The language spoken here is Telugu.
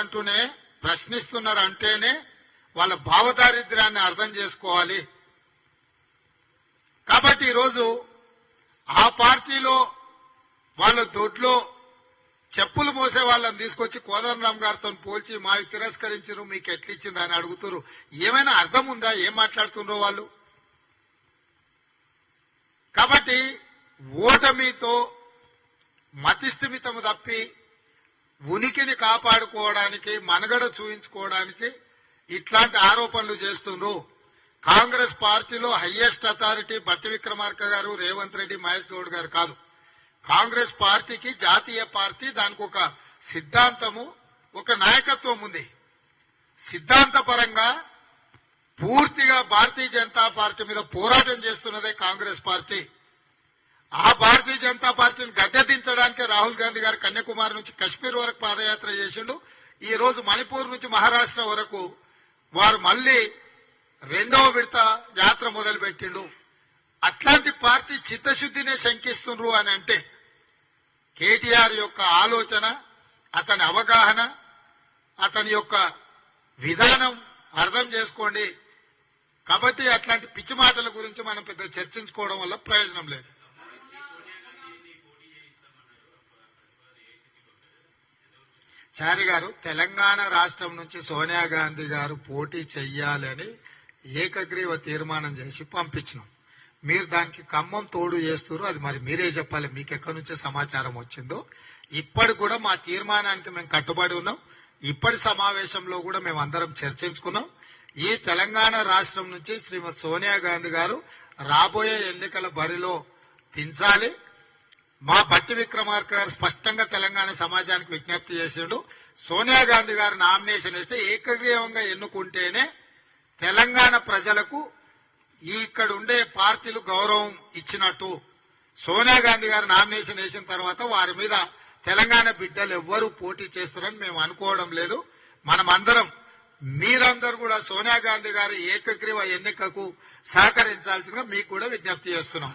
అంటూనే ప్రశ్నిస్తున్నారు అంటేనే వాళ్ళ భావదారిద్ర్యాన్ని అర్థం చేసుకోవాలి. కాబట్టి ఈరోజు ఆ పార్టీలో వాళ్ళ దొడ్లో చెప్పులు మోసే వాళ్ళని తీసుకొచ్చి కోదండరామ్ గారితో పోల్చి మావి తిరస్కరించరు మీకు ఎట్లిచ్చింది? అని అడుగుతారు ఏమైనా అర్థం ఉందా ఏం మాట్లాడుతున్నారు వాళ్ళు? కాబట్టి ఓటమితో మతిస్థిమితము తప్పి ఉనికిని కాపాడుకోవడానికి మనగడ చూయించుకోవడానికి ఇట్లాంటి ఆరోపణలు చేస్తుండ్రు. కాంగ్రెస్ పార్టీలో హయ్యెస్ట్ అథారిటీ బట్టి విక్రమార్క గారు రేవంత్ రెడ్డి మహేష్ గౌడ్ గారు కాదు. కాంగ్రెస్ పార్టీకి జాతీయ పార్టీ దానికి ఒక సిద్ధాంతము ఒక నాయకత్వం ఉంది. సిద్ధాంతపరంగా పూర్తిగా భారతీయ జనతా పార్టీ మీద పోరాటం చేస్తున్నదే కాంగ్రెస్ పార్టీ. ఆ భారతీయ జనతా పార్టీని గద్దెదించడానికి రాహుల్ గాంధీ గారు కన్యాకుమారి నుంచి కశ్మీర్ వరకు పాదయాత్ర చేసిండు. ఈ రోజు మణిపూర్ నుంచి మహారాష్ట్ర వరకు వారు మళ్ళీ రెండవ విడత యాత్ర మొదలుపెట్టిండు. అట్లాంటి పార్టీ చిత్తశుద్ధినే శంకిస్తుండ్రు అని అంటే కేటీఆర్ యొక్క ఆలోచన అతని అవగాహన అతని యొక్క విధానం అర్థం చేసుకోండి. కాబట్టి అట్లాంటి పిచ్చి మాటల గురించి మనం పెద్ద చర్చించుకోవడం వల్ల ప్రయోజనం లేదు. చారి గారు తెలంగాణ రాష్ట్రం నుంచి సోనియా గాంధీ గారు పోటీ చెయ్యాలని ఏకగ్రీవ తీర్మానం చేసి పంపించినాం. మీరు దానికి ఖమ్మం తోడు చేస్తారు అది మరి మీరే చెప్పాలి మీకు ఎక్కడి నుంచే సమాచారం వచ్చిందో. ఇప్పటి కూడా మా తీర్మానానికి మేము కట్టుబడి ఉన్నాం. ఇప్పటి సమావేశంలో కూడా మేము అందరం చర్చించుకున్నాం. ఈ తెలంగాణ రాష్ట్రం నుంచి శ్రీమతి సోనియా గాంధీ గారు రాబోయే ఎన్నికల బరిలో దించాలి. మా బట్టి విక్రమార్క గారు స్పష్టంగా తెలంగాణ సమాజానికి విజ్ఞప్తి చేసిండు. సోనియా గాంధీ గారు నామినేషన్ ఇస్తే ఏకగ్రీవంగా ఎన్నుకుంటేనే తెలంగాణ ప్రజలకు ఇక్కడ ఉండే పార్టీలు గౌరవం ఇచ్చినట్టు. సోనియా గాంధీ గారు నామినేషన్ వేసిన తర్వాత వారి మీద తెలంగాణ బిడ్డలు ఎవ్వరూ పోటీ చేస్తారని మేము అనుకోవడం లేదు. మనమందరం మీరందరూ కూడా సోనియా గాంధీ గారి ఏకగ్రీవ ఎన్నికకు సహకరించాల్సిందిగా మీకు కూడా విజ్ఞప్తి చేస్తున్నాం.